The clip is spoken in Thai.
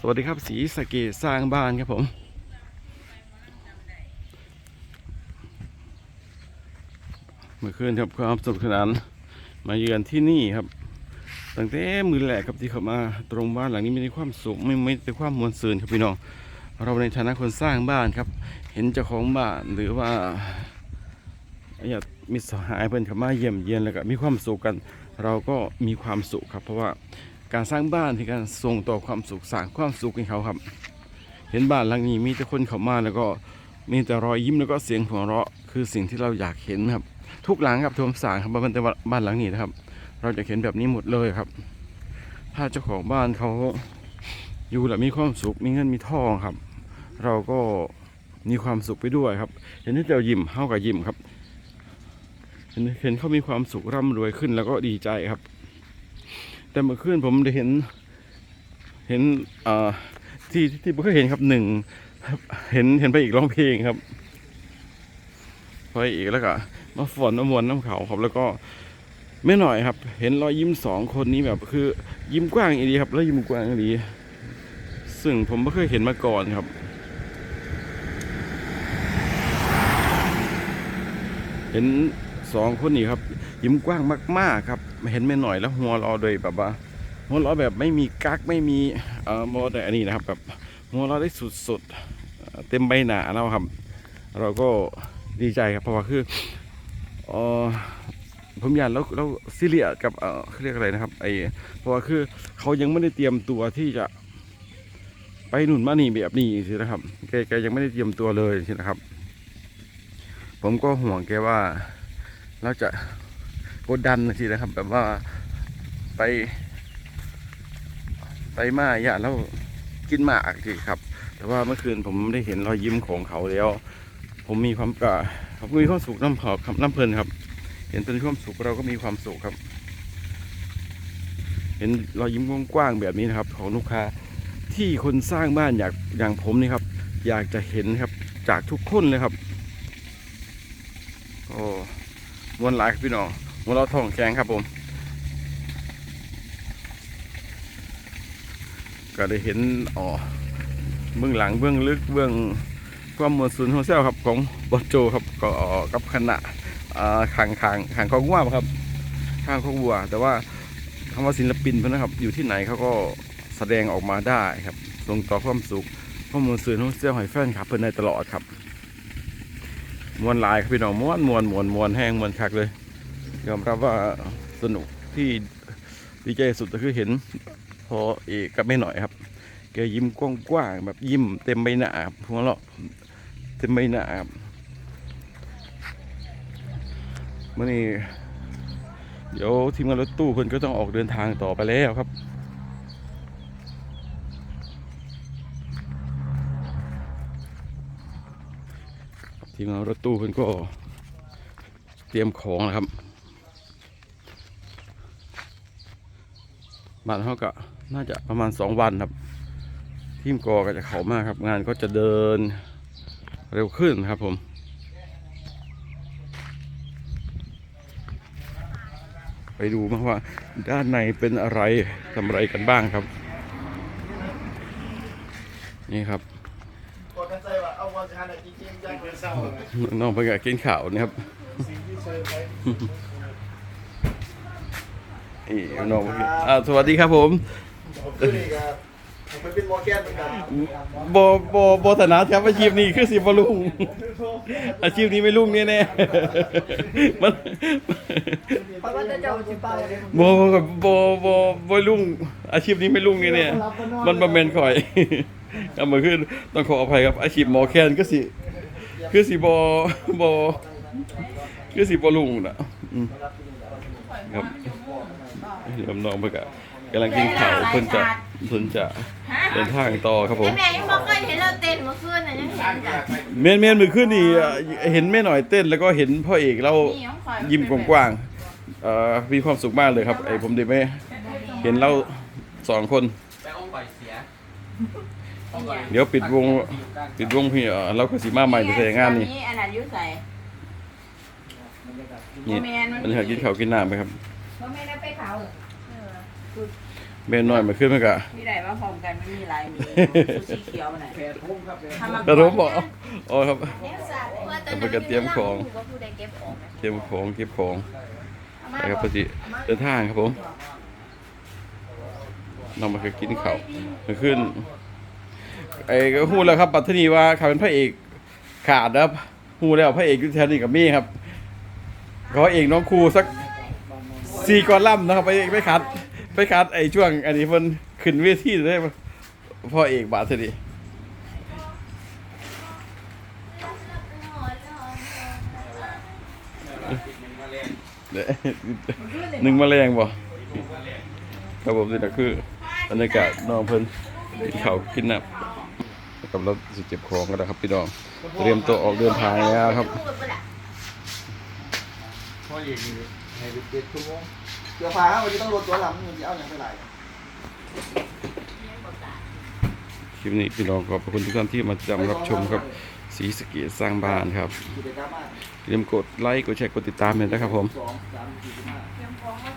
สวัสดีครับสีสเกตสร้างบ้านครับผม เมื่อคืนครับความสนุกสนานมาเยือนที่นี่ครับตั้งแต่มือแรกครับที่เข้ามาตรงบ้านหลังนี้ไม่ได้ความสุขไม่ไม่ได้ความมวลซืนครับพี่น้องเราในฐานะคนสร้างบ้านครับ เห็นเจ้าของบ้านหรือว่าอยากมิตรสหายเพื่อนข้ามาเยี่ยมเยียนแล้วก็มีความสุขกัน เราก็มีความสุขครับ เพราะว่า การสร้างบ้านคือการส่งต่อความสุขสร้างความสุขให้เขาครับ เห็นบ้านหลังนี้มีแต่คนเข้ามาแล้วก็มีแต่รอยยิ้มแล้วก็เสียงหัวเราะ คือสิ่งที่เราอยากเห็นครับ ทุกหลังครับทวมสร้างครับบ้านแต่บ้านหลังนี้นะครับ เราจะเห็นแบบนี้หมดเลยครับ ถ้าเจ้าของบ้านเขาอยู่แล้วมีความสุขมีเงินมีทองครับ เราก็มีความสุขไปด้วยครับ เห็นที่เจ้ายิ้มเฮากับยิ้มครับเห็นเห็นเขามีความสุขร่ำรวยขึ้นแล้วก็ดีใจครับ แต่เมื่อคืนผมได้เห็น เห็นที่ที่ผมเคยเห็นครับหนึ่งเห็นเห็นไปอีกร้องเพลงครับไปอีกแล้วก็มาฝนมามวนน้ำเขาครับ แล้วก็ไม่หน่อยครับ เห็นรอยยิ้มสองคนนี้แบบคือ ยิ้มกว้างอีดีครับ แล้วยิ้มกว้างอีดีซึ่งผมไม่เคยเห็นมาก่อนครับเห็น สองคนนี้ครับ ยิ้มกว้างมากๆครับเห็นไม่หน่อยแล้วหัวราะโดยแบบว่าหัวราะแบบไม่มีกักไม่มีเอ่อโมแต่อันนี้นะครับแบบหัวราะได้สุดๆเต็มใบหน้าเราครับ เราก็ดีใจครับเพราะว่าคือเออผมอยากแล้วแล้วซีเรียกับเออเขาเรียกอะไรนะครับไอเพราะว่าคือเขายังไม่ได้เตรียมตัวที่จะ ไปหนุนมานี่แบบนี้สินะครับแกแกยังไม่ได้เตรียมตัวเลยสินะครับ ผมก็ห่วงแกว่า เราจะกดดันสินะครับ แบบว่าไป ไปมาอย่าแล้วกินหมากสิครับ แต่ว่าเมื่อคืนผมได้เห็นรอยยิ้มของเขาแล้ว ผมมีความกะผมมีความสุขน้ำหอบครับน้ำเพลินครับ เห็นเป็นความสุขเราก็มีความสุขครับ เห็นรอยยิ้มกว้างๆแบบนี้นะครับ ของลูกค้าที่คนสร้างบ้านอยากอย่างผมนี่ครับ อยากจะเห็นครับจากทุกคนเลยครับ โอ้ มวนหลายครับพี่น้องมวนเราท้องแข็งครับผมก็ได้เห็นอ๋อเบื้องหลังเบื้องลึกเบื้องความมวลสุนของเซลครับของบอโจครับก็กับคณะขางขางขางของวัวครับข้างของวัว แต่ว่าคำว่าศิลปินเพื่อนนะครับ อยู่ที่ไหนเขาก็แสดงออกมาได้ครับส่งต่อความสุขข้อมูลสื่อของเซลหอยแฟนครับเพื่อนได้ตลอดครับ มวนลายครับพี่น้องมวนมวนมวนมวนแห้งมวนคักเลยยอมรับว่าสนุกที่ดีใจสุดก็คือเห็นพอเอกกับไม่หน่อยครับ แกยิ้มกว้างๆแบบยิ้มเต็มใบหน้าครับหัวเราะเต็มใบหน้าครับมื่อนี้เดี๋ยวทีมงานรถตู้เพิ่นก็ต้องออกเดินทางต่อไปแล้วครับ ทีมงานรถตู้เพิ่นก็เตรียมของนะครับบ้านเขาก็น่าจะประมาณสองวันครับ ทีมกอก็จะเขามากครับ งานก็จะเดินเร็วขึ้นครับผมไปดูมาว่าด้านในเป็นอะไรทำอะไรกันบ้างครับ นี่ครับ ใจว่านจริงๆจังเป็นเศร้าน้องเพิ่งจะกินข่าวนะครับสิ่งที่เชิญไปนี่น้องเพิ่งอ่าสวัสดีครับผมผมคือนี่ครับ มไปเป็นหมอแก้นเหมือนกันโบโบโบธนาครับอาชีพนี้คือสิบลุง อาชีพนี้ไม่รุ่งแน่ๆมันเพราะว่าจะเจ้าจิเป่าเลยโบโบโบโบรุ่งอาชีพนี้ไม่รุ่งแน่ๆมันประเมนข่อยเอามาขึ้นต้องขออภัยครับ อาชีพหมอแคนก็สิ คือสิบโบคือสิบลุงนะอืมครับเดี๋ยวน้องเพื่อนกำลังกินข้าวเพิ่นจะเพิ่นจะเดินทางต่อครับผมแม่ยังบอกเคยเห็นเราเต้นเมื่อคืนน่ะยังเห็นจ้ะเมนเมนมือขึ้นนี่อะเห็นแม่หน่อยเต้นแล้วก็เห็นพ่อเอกเรานี่ของข่อยยิ้มกว้างๆเอ่อมีความสุขมากเลยครับไอ้ผมเด็กไม่เห็นเราสองคนไปอ้อมก่อยเสียเดี๋ยวปิดวงปิดวงพี่เอ่อเราก็สีมาใหม่ในแสดงงานนี่อันนั้นอยุ่ใส่นี่แม่นบรรยากาศกินข้าวกินน้ำไปครับบ่แม่นเอาไปเผา เบนน้อยเมื่อคืนมันก็มีไหนมาพร้อมกันไม่มีลายมีสีเขียวมันไหนแผดพุ่งครับแผดทำมากระผมบอกอ๋อครับว่าตอนเอาไปกระเตรียมของว่าผู้ใดเก็บของนะเก็บของเก็บของนะครับพอดีเดินทางครับผมน้องมาเคยกินข้าวเมื่อคืนไอ้ก็ฮู้แล้วครับ ปัตตานีว่าเขาเป็นพระเอกขาดนะครับฮู้แล้วพระเอกอยู่แถวนี้กับมี่ครับขอเอกน้องครูสักสี่กอล่ำนะครับไปไปคัด ไปคัดไอ้ช่วง อันนี้เพิ่นขึ้นเวทีได้พ่อเอกบาทสดีเด้หนึ่งแมลงบ่ครับผมนี่ก็คือบรรยากาศน้องเพิ่นกินข้าวกินน้ำกับราสิเจ็บของกันนะครับพี่น้อง เตรียมตัวออกเดินทางแล้วครับพูดปะล่ะพ่อเอกนี่ให้เจ็ดชั่วโมง เดี๋ยวฟ้าวันนี้ต้องลดตัวลำมันจะเอาอย่างไร คลิปนี้พี่น้องขอบคุณทุกท่านที่มาจำรับชมครับสีสะเกีสร้างบ้านครับกิจกรรมมากอย่าลืมกดไลค์กดแชร์กดติดตามเลยนะครับผม สองสามสี่สิบห้า เตรียมของว่า